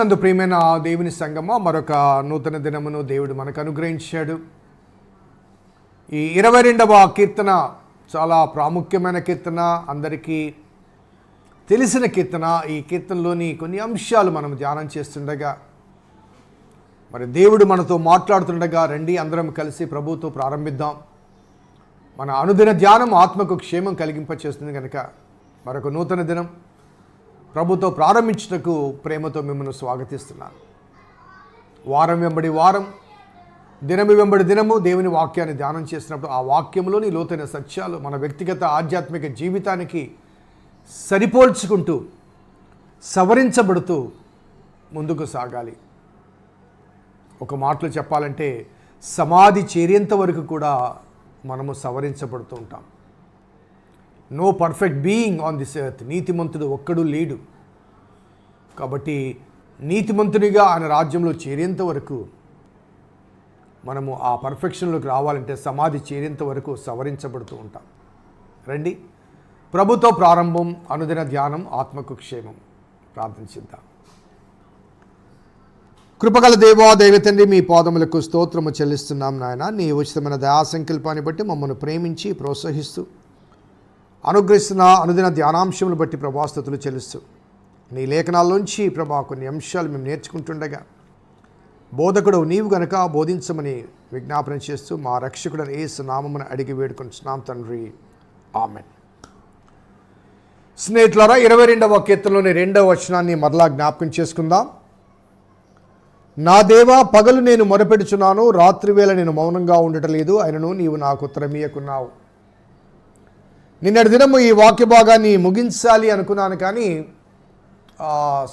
క్రీస్తునందు ప్రియమైన దేవుని సంగమ మరొక నూతన దినమును దేవుడు మనకు అనుగ్రహించాడు. ఈ ఇరవై రెండవ కీర్తన చాలా ప్రాముఖ్యమైన కీర్తన అందరికీ తెలిసిన కీర్తన. ఈ కీర్తనలోని కొన్ని అంశాలు మనం ధ్యానం చేస్తుండగా మరి దేవుడు మనతో మాట్లాడుతుండగా రండి అందరం కలిసి ప్రభుతో ప్రారంభిద్దాం. మన అనుదిన ధ్యానం ఆత్మకు క్షేమం కలిగింపచేస్తుంది కనుక మరొక నూతన దినం. ప్రభుతో ప్రారంభించుటకు ప్రేమతో మిమ్మల్ని స్వాగతిస్తున్నాను. వారం వెంబడి వారం దినము వెంబడి దినము దేవుని వాక్యాన్ని ధ్యానం చేసినప్పుడు ఆ వాక్యంలోని లోతైన సత్యాలు మన వ్యక్తిగత ఆధ్యాత్మిక జీవితానికి సరిపోల్చుకుంటూ సవరించబడుతూ ముందుకు సాగాలి. ఒక మాటలో చెప్పాలంటే సమాధి చేరేంత వరకు కూడా మనము సవరించబడుతూ ఉంటాం. No perfect being on this earth నీతిమంతుడు ఒక్కడు లేడు. కాబట్టి నీతిమంతునిగా ఆయన రాజ్యంలో చేరేంత వరకు మనము ఆ పర్ఫెక్షన్లోకి రావాలంటే సమాధి చేరేంత వరకు సవరించబడుతూ ఉంటాం. రండి. ప్రభుతో ప్రారంభం అనుదిన ధ్యానం ఆత్మకు క్షేమం. ప్రార్థించిద్దాం కృపగల దేవా దేవతండి మీ పాదములకు స్తోత్రము చెల్లిస్తున్నాం నాయన. నీ ఉచితమైన దయా సంకల్పాన్ని బట్టి మమ్మల్ని ప్రేమించి ప్రోత్సహిస్తూ అనుగ్రహిస్తున్న అనుదిన ధ్యానాంశములు బట్టి ప్రభాస్తుతులు చెల్లిస్తూ నీ లేఖనాల్లోంచి ప్రభా కొన్ని అంశాలు మేము నేర్చుకుంటుండగా. బోధకుడు నీవు గనక బోధించమని విజ్ఞాపన చేస్తూ మా రక్షకుడని ఏసు నామమును అడిగి వేడుకుంటున్నాం తండ్రి. ఆమెన్. స్నేహితులారా ఇరవై రెండవ కీర్తనలోని రెండవ వచనాన్ని మరలా జ్ఞాపకం చేసుకుందాం. నా దేవా పగలు నేను మొరపెడుచున్నాను రాత్రివేళ నేను మౌనంగా ఉండటం ఆయనను అయినను నీవు నాకు ఉత్తరమీయకున్నావు నిన్నటి దినము ఈ వాక్య భాగాన్ని ముగించాలి అనుకున్నాను కానీ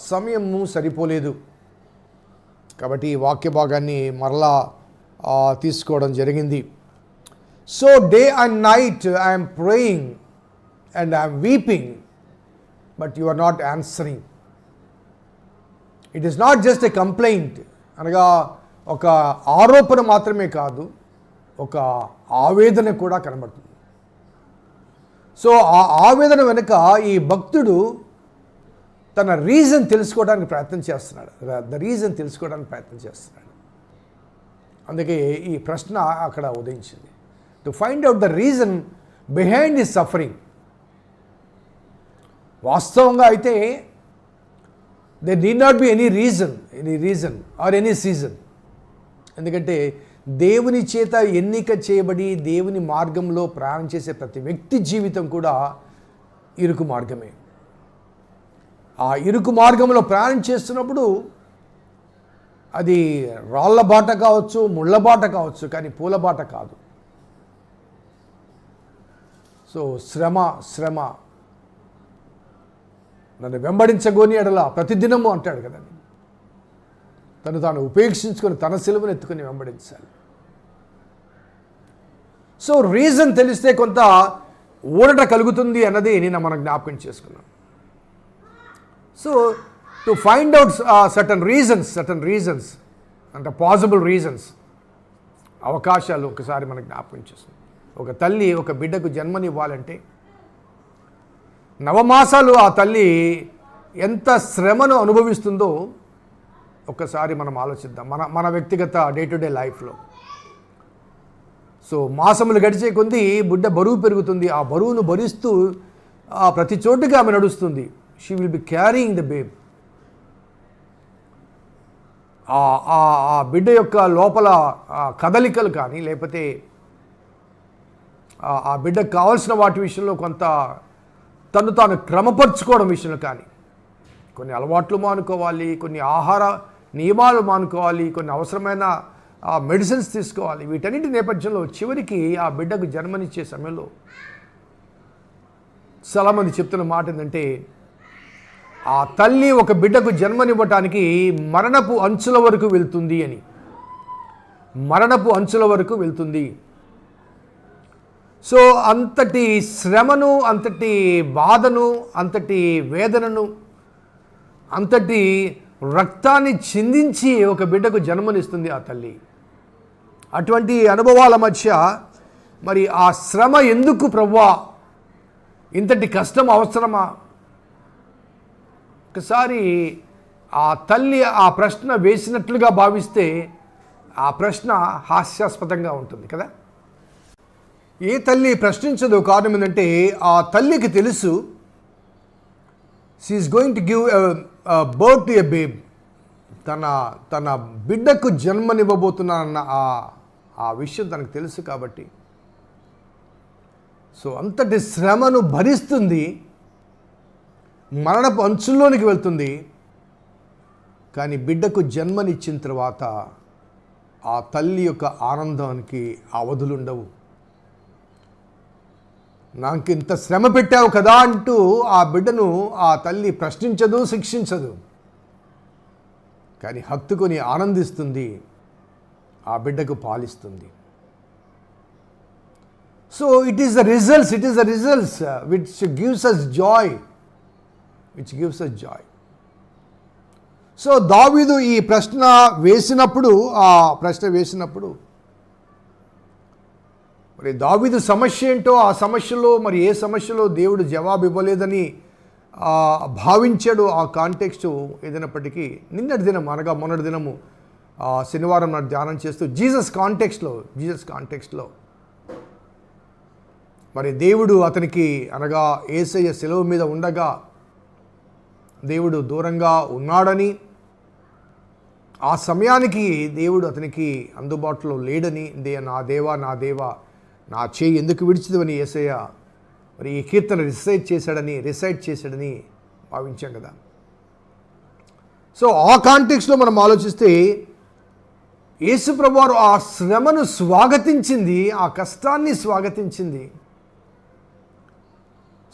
సమయము సరిపోలేదు. కాబట్టి ఈ వాక్య భాగాన్ని మరలా తీసుకోవడం జరిగింది. So day and night I'm praying and I'm weeping but you are not answering it is not just a complaint అనగా ఒక ఆరోపణ మాత్రమే కాదు ఒక ఆవేదన కూడా కనబడుతుంది. సో ఆ ఆవేదన వెనుక ఈ భక్తుడు తన రీజన్ తెలుసుకోవడానికి ప్రయత్నం చేస్తున్నాడు. ద రీజన్ తెలుసుకోవడానికి ప్రయత్నం చేస్తున్నాడు. అందుకే ఈ ప్రశ్న అక్కడ ఉదయించింది. To find out the reason behind ఈ సఫరింగ్ వాస్తవంగా అయితే they need not be any reason any reason or any season ఎందుకంటే దేవుని చేత ఎన్నిక చేయబడి దేవుని మార్గంలో ప్రయాణం చేసే ప్రతి వ్యక్తి జీవితం కూడా ఇరుకు మార్గమే. ఆ ఇరుకు మార్గంలో ప్రయాణం చేస్తున్నప్పుడు అది రాళ్ళ బాట కావచ్చు ముళ్ళ బాట కావచ్చు కానీ పూల బాట కాదు. సో శ్రమ శ్రమ. నన్ను వెంబడించగోని ఎడల ప్రతిదినము అంటాడు కదండి తను తాను ఉపేక్షించుకొని తన సిలువను ఎత్తుకొని వెంబడించాలి. సో రీజన్ తెలిస్తే కొంత ఊరట కలుగుతుంది అన్నది నేను మనం జ్ఞాపకం చేసుకున్నాను so to find out certain reasons certain reasons అంటే పాసిబుల్ రీజన్స్ అవకాశాలు ఒకసారి మనకు జ్ఞాపకం చేస్తుంది. ఒక తల్లి ఒక బిడ్డకు జన్మనివ్వాలంటే నవమాసాలు ఆ తల్లి ఎంత శ్రమను అనుభవిస్తుందో ఒక్కసారి మనం ఆలోచిద్దాం. మన మన వ్యక్తిగత డే టు డే లైఫ్లో. సో మాసములు గడిచే కొద్దీ బిడ్డ బరువు పెరుగుతుంది. ఆ బరువును భరిస్తూ ప్రతి చోటుగా ఆమె నడుస్తుంది. She will be carrying the babe ఆ ఆ- బిడ్డ యొక్క లోపల కదలికలు కానీ లేకపోతే ఆ- ఆ బిడ్డకు కావాల్సిన వాటి విషయంలో కొంత తను తాను క్రమపరుచుకోవడం విషయంలో కానీ కొన్ని అలవాట్లు మానుకోవాలి కొన్ని ఆహార నియమాలు మానుకోవాలి కొన్ని అవసరమైన మెడిసిన్స్ తీసుకోవాలి. వీటన్నిటి నేపథ్యంలో చివరికి ఆ బిడ్డకు జన్మనిచ్చే సమయంలో చాలామంది చెప్తున్న మాట ఏంటంటే ఆ తల్లి ఒక బిడ్డకు జన్మనివ్వటానికి మరణపు అంచుల వరకు వెళ్తుంది అని. మరణపు అంచుల వరకు వెళ్తుంది. సో అంతటి శ్రమను అంతటి బాధను అంతటి వేదనను అంతటి రక్తాన్ని చిందించి ఒక బిడ్డకు జన్మనిస్తుంది ఆ తల్లి. అటువంటి అనుభవాల మధ్య మరి ఆ శ్రమ ఎందుకు ప్రవ్వా? ఇంతటి కష్టం అవసరమా? ఒకసారి ఆ తల్లి ఆ ప్రశ్న వేసినట్లుగా భావిస్తే ఆ ప్రశ్న హాస్యాస్పదంగా ఉంటుంది కదా? ఏ తల్లి ప్రశ్నించదు కారణం ఏంటంటే ఆ తల్లికి తెలుసు she's going to give birth to a babe తన తన బిడ్డకు జన్మనివ్వబోతున్నానన్న ఆ ఆ విషయం తనకు తెలుసు కాబట్టి. సో అంతటి శ్రమను భరిస్తుంది మరణపు అంచుల్లోనికి వెళ్తుంది. కానీ బిడ్డకు జన్మనిచ్చిన తర్వాత ఆ తల్లి యొక్క ఆనందానికి అవధులుండవు. నాకు ఇంత శ్రమ పెట్టావు కదా అంటూ ఆ బిడ్డను ఆ తల్లి ప్రశ్నించదు శిక్షించదు. కానీ హత్తుకొని ఆనందిస్తుంది ఆ బిడ్డకు పాలిస్తుంది. So it is the results it is the results which gives us joy which gives a joy so దావీదు ఈ ప్రశ్న వేసినప్పుడు ఆ ప్రశ్న వేసినప్పుడు మరి దావీదు సమస్య ఏంటో ఆ సమస్యలో మరి ఏ సమస్యలో దేవుడు జవాబు ఇవ్వలేదని భావించాడు ఆ కాంటెక్స్ట్ ఏదైనప్పటికీ నిన్నటి దినం అనగా మొన్నటి దినము శనివారం నాడు ధ్యానం చేస్తూ జీసస్ కాంటెక్స్ట్లో జీసస్ కాంటెక్స్ట్లో మరి దేవుడు అతనికి అనగా ఏసయ్య సెలవు మీద ఉండగా దేవుడు దూరంగా ఉన్నాడని ఆ సమయానికి దేవుడు అతనికి అందుబాటులో లేడని దే నా దేవా నా దేవా నా చేయి ఎందుకు విడిచిదవని ఏసయ్య మరి ఈ కీర్తన రిసైట్ చేశాడని రిసైట్ చేశాడని భావించాం కదా. సో ఆ కాంటెక్స్లో మనం ఆలోచిస్తే యేసు ప్రభువారు ఆ శ్రమను స్వాగతించింది ఆ కష్టాన్ని స్వాగతించింది.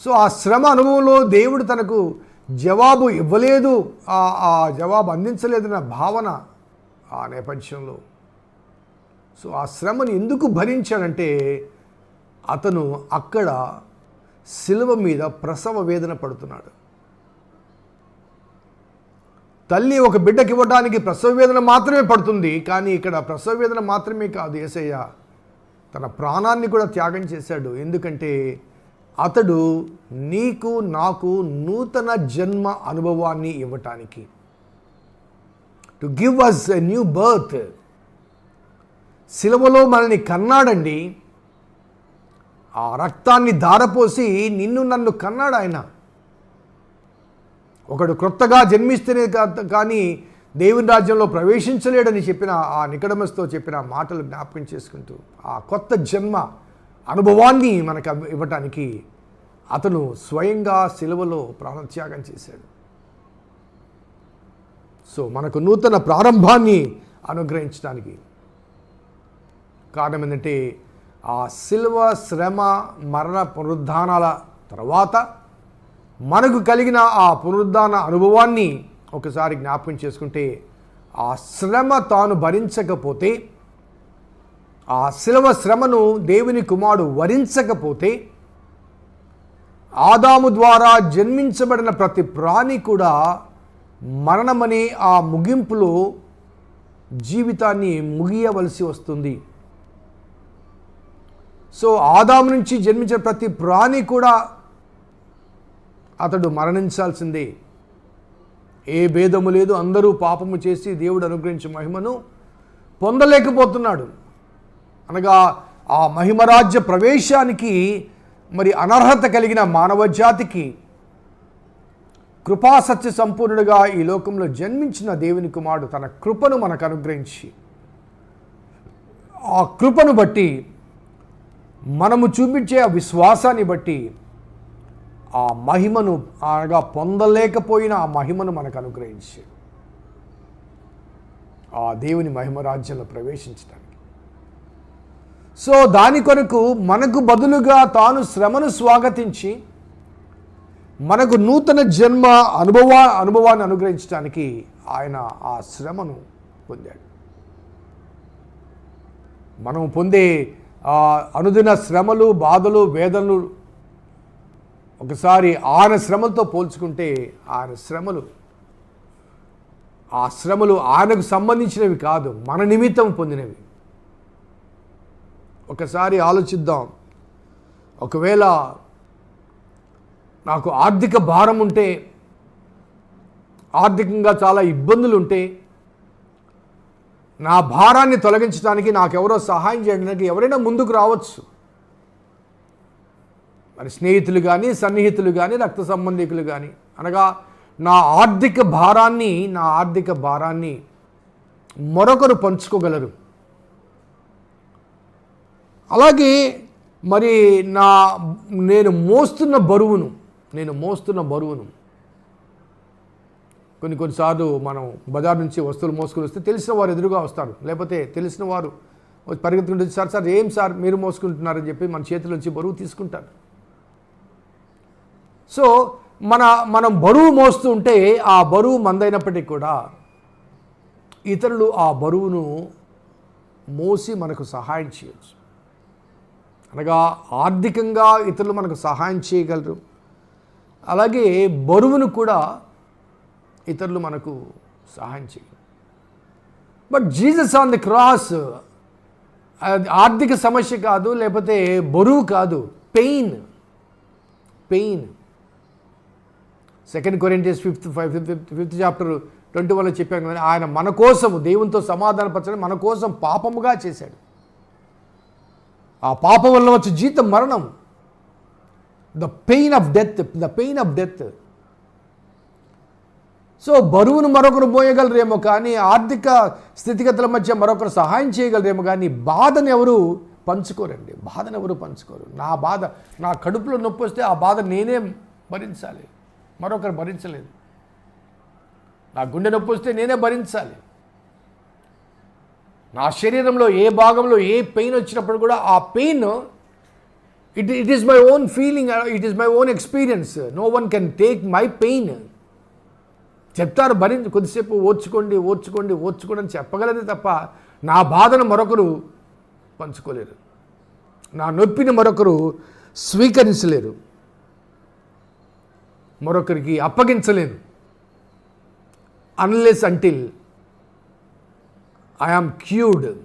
సో ఆ శ్రమ అనుభవంలో దేవుడు తనకు జవాబు ఇవ్వలేదు. ఆ జవాబు అందించలేదన్న భావన ఆ నేపథ్యంలో. సో ఆ శ్రమను ఎందుకు భరించాడంటే అతను అక్కడ శిలువ మీద ప్రసవ వేదన పడుతున్నాడు. తల్లి ఒక బిడ్డకి ఇవ్వడానికి ప్రసవ వేదన మాత్రమే పడుతుంది కానీ ఇక్కడ ప్రసవ వేదన మాత్రమే కాదు ఏసయ్య. తన ప్రాణాన్ని కూడా త్యాగం చేశాడు. ఎందుకంటే అతడు నీకు నాకు నూతన జన్మ అనుభవాన్ని ఇవ్వటానికి. To give us a new birth సిలువలో మనల్ని కన్నాడండి. ఆ రక్తాన్ని ధారపోసి నిన్ను నన్ను కన్నాడు ఆయన. ఒకడు క్రొత్తగా జన్మిస్తేనే కానీ దేవుని రాజ్యంలో ప్రవేశించలేడని చెప్పిన ఆ నికడమస్తో చెప్పిన మాటలు జ్ఞాపకం చేసుకుంటూ ఆ కొత్త జన్మ అనుభవాన్ని మనకు ఇవ్వటానికి అతను స్వయంగా సిలువలో ప్రాణత్యాగం చేశాడు. సో మనకు నూతన ప్రారంభాన్ని అనుగ్రహించడానికి కారణం ఏంటంటే ఆ సిల్వ శ్రమ మరణ పునరుద్ధానాల తర్వాత మనకు కలిగిన ఆ పునరుద్ధాన అనుభవాన్ని ఒకసారి జ్ఞాపకం చేసుకుంటే ఆ శ్రమ తాను భరించకపోతే ఆ శిలవ శ్రమను దేవుని కుమారుడు వరించకపోతే ఆదాము ద్వారా జన్మించబడిన ప్రతి ప్రాణి కూడా మరణమనే ఆ ముగింపులో జీవితాన్ని ముగియవలసి వస్తుంది. సో ఆదాము నుంచి జన్మించిన ప్రతి ప్రాణి కూడా అతడు మరణించాల్సిందే. ఏ భేదము లేదు అందరూ పాపము చేసి దేవుడు అనుగ్రహించిన మహిమను పొందలేకపోతున్నాడు. అనగా ఆ మహిమరాజ్య ప్రవేశానికి మరి అనర్హత కలిగిన మానవ జాతికి కృపాసత్య సంపూర్ణుడుగా ఈ లోకంలో జన్మించిన దేవుని కుమారుడు తన కృపను మనకు అనుగ్రహించి ఆ కృపను బట్టి మనము చూపించే ఆ విశ్వాసాన్ని బట్టి ఆ మహిమను అనగా పొందలేకపోయిన ఆ మహిమను మనకు అనుగ్రహించి ఆ దేవుని మహిమ రాజ్యంలో ప్రవేశించడానికి. సో దాని కొరకు మనకు బదులుగా తాను శ్రమను స్వాగతించి మనకు నూతన జన్మ అనుభవ అనుభవాన్ని అనుగ్రహించడానికి ఆయన ఆ శ్రమను పొందాడు. మనం పొందే అనుదిన శ్రమలు బాధలు వేదనలు ఒకసారి ఆయన శ్రమలతో పోల్చుకుంటే ఆయన శ్రమలు ఆ శ్రమలు ఆయనకు సంబంధించినవి కాదు మన నిమిత్తం పొందినవి. ఒకసారి ఆలోచిద్దాం. ఒకవేళ నాకు ఆర్థిక భారం ఉంటే ఆర్థికంగా చాలా ఇబ్బందులు ఉంటే నా భారాన్ని తొలగించడానికి నాకెవరో సహాయం చేయడానికి ఎవరైనా ముందుకు రావచ్చు. మరి స్నేహితులు కానీ సన్నిహితులు కానీ రక్త సంబంధికులు కానీ అనగా నా ఆర్థిక భారాన్ని నా ఆర్థిక భారాన్ని మరొకరు పంచుకోగలరు. అలాగే మరి నా నేను మోస్తున్న బరువును నేను మోస్తున్న బరువును. కొన్ని కొన్నిసార్లు మనం బజార్ నుంచి వస్తువులు మోసుకొని వస్తే తెలిసిన వారు ఎదురుగా వస్తారు. లేకపోతే తెలిసిన వారు వచ్చి పరిగెత్తుకుంటే సార్ సార్ ఏం సార్ మీరు మోసుకుంటున్నారని చెప్పి మన చేతుల నుంచి బరువు తీసుకుంటారు. సో మన మనం బరువు మోస్తూ ఉంటే ఆ బరువు మందైనప్పటికీ కూడా ఇతరులు ఆ బరువును మోసి మనకు సహాయం చేయొచ్చు. అనగా ఆర్థికంగా ఇతరులు మనకు సహాయం చేయగలరు. అలాగే బరువును కూడా ఇతరులు మనకు సహాయం చేయగలరు. But Jesus on the cross ఆర్థిక సమస్య కాదు లేకపోతే బరువు కాదు pain pain second Corinthians fifth five fifth fifth chapter twenty వన్లో చెప్పాను కదా ఆయన మన కోసం దేవునితో సమాధానపరచడం మన కోసం పాపముగా చేశాడు. ఆ పాపం వల్ల వచ్చే జీతం మరణం. The pain of death the pain of death so బరువును మరొకరు మోయగలరేమో కానీ ఆర్థిక స్థితిగతుల మధ్య మరొకరు సహాయం చేయగలరేమో కానీ బాధను ఎవరు పంచుకోరండి. బాధను ఎవరు పంచుకోరు. నా బాధ నా కడుపులో నొప్పి వస్తే ఆ బాధ నేనే భరించాలి. మరొకరు భరించలేదు. నా గుండె నొప్పి వస్తే నేనే భరించాలి. నా శరీరంలో ఏ భాగంలో ఏ పెయిన్ వచ్చినప్పుడు కూడా ఆ pain it it is my own feeling it is my own experience no one can take my pain చెప్తారు భరించి కొద్దిసేపు ఓర్చుకోండి ఓర్చుకోండి ఓర్చుకోండి అని చెప్పగలదే తప్ప నా బాధను మరొకరు పంచుకోలేరు. నా నొప్పిని మరొకరు స్వీకరించలేరు. మరొకరికి అప్పగించలేను అన్లెస్ అంటిల్ ఐఆమ్ క్యూర్డ్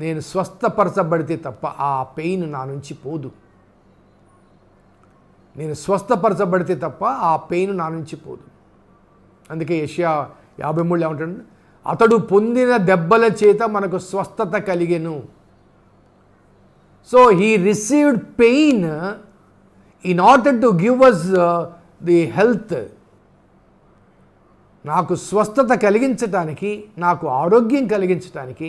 నేను స్వస్థపరచబడితే తప్ప ఆ పెయిన్ నా నుంచి పోదు. నేను స్వస్థపరచబడితే తప్ప ఆ పెయిన్ నా నుంచి పోదు. అందుకే ఏషియా యాభై మూడు ఏమంటాడు? అతడు పొందిన దెబ్బల చేత మనకు స్వస్థత కలిగెను. So he received pain in order to give us the health నాకు స్వస్థత కలిగించటానికి నాకు ఆరోగ్యం కలిగించటానికి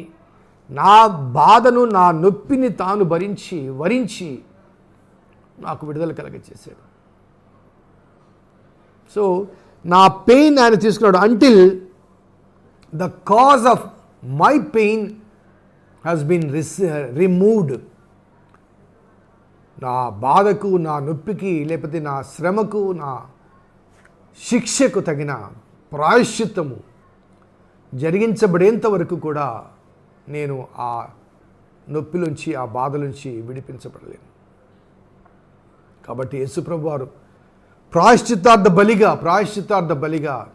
నా బాధను నా నొప్పిని తాను భరించి వరించి నాకు విడుదల కలిగచేశాడు సో నా పెయిన్ ఆయన తీసుకున్నాడు until the cause of my pain has been రిస్ removed నా బాధకు నా నొప్పికి లేకపోతే నా శ్రమకు నా శిక్షకు తగిన ప్రాయశ్చిత్తము జరిగించబడేంత వరకు కూడా నేను ఆ నొప్పిలోంచి ఆ బాధలోంచి విడిపించబడలేను. కాబట్టి యేసుప్రభు వారు ప్రాయశ్చిత్తార్థ బలిగా ప్రాయశ్చిత్తార్థ బలిగా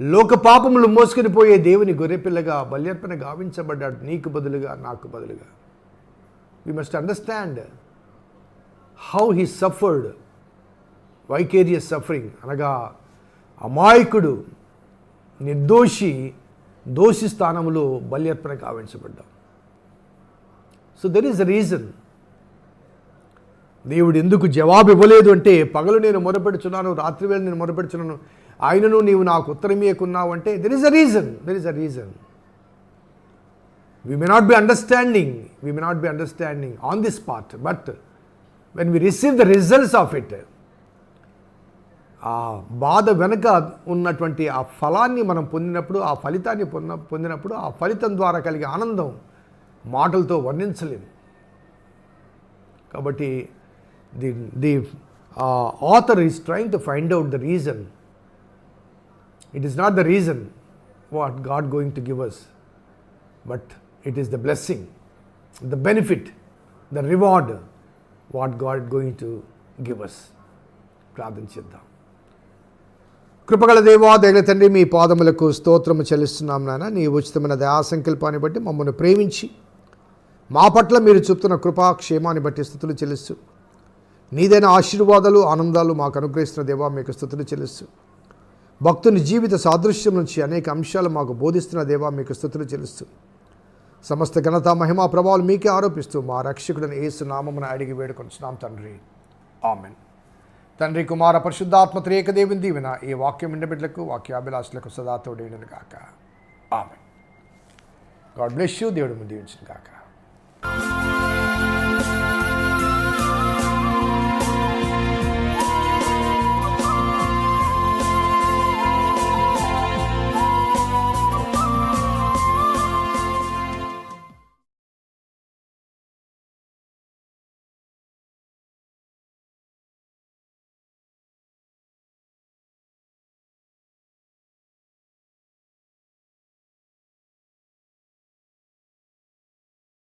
లోక పాపములు మోసుకుని పోయే దేవుని గొర్రెపిల్లగా బల్యర్పణ గావించబడ్డాడు. నీకు బదులుగా నాకు బదులుగా. We must understand how he suffered vicarious suffering అనగా అమాయకుడు నిర్దోషి దోషి స్థానంలో బల్యర్పణ కావించబడ్డాం so there is a reason దేవుడు ఎందుకు జవాబు ఇవ్వలేదు అంటే పగలు నేను మొరపెడుచున్నాను రాత్రి వేళ నేను మొరపెడుచున్నాను ఆయనను నీవు నాకు ఉత్తరమీయకున్నావు అంటే there is a reason there is a reason we may not be understanding we may not be understanding on this part but when we receive the results of it ఆ బాధ వెనుక ఉన్నటువంటి ఆ ఫలాన్ని మనం పొందినప్పుడు ఆ ఫలితాన్ని పొంద పొందినప్పుడు ఆ ఫలితం ద్వారా కలిగే ఆనందం మాటలతో వర్ణించలేము. కాబట్టి the the author is trying to find out the reason. It is not the reason what God going to give us but it is the blessing the benefit the reward what God going to give us ప్రార్థన చేద్దాం. కృపగల దేవా దైన తండ్రి మీ పాదములకు స్తోత్రము చెల్లిస్తున్నాం నాన్న నీ ఉచితమైన దయా సంకల్పాన్ని బట్టి మమ్మల్ని ప్రేమించి మా పట్ల మీరు చూపుతున్న కృపా క్షేమాన్ని బట్టి స్థుతులు చెల్లిస్తూ నీదైన ఆశీర్వాదాలు ఆనందాలు మాకు అనుగ్రహిస్తున్న దేవా మీకు స్థుతులు చెల్లిస్తూ భక్తుని జీవిత సాదృశ్యం నుంచి అనేక అంశాలు మాకు బోధిస్తున్న దేవా మీకు స్థుతులు చెల్లిస్తూ సమస్త ఘనత మహిమా ప్రభావాలు మీకే ఆరోపిస్తూ మా రక్షకుడిని ఏసు నామమున అడిగి వేడుకొంచున్నాం తండ్రి. ఆమెన్. తండ్రి కుమార పరిశుద్ధాత్మ త్రేక దేవుని దీవెన ఈ వాక్యం ఇండబిడ్లకు వాక్యాభిలాషులకు సదా తోడేయను గాక. ఆమెన్. God bless you. దేవుడు దీవించిన కాక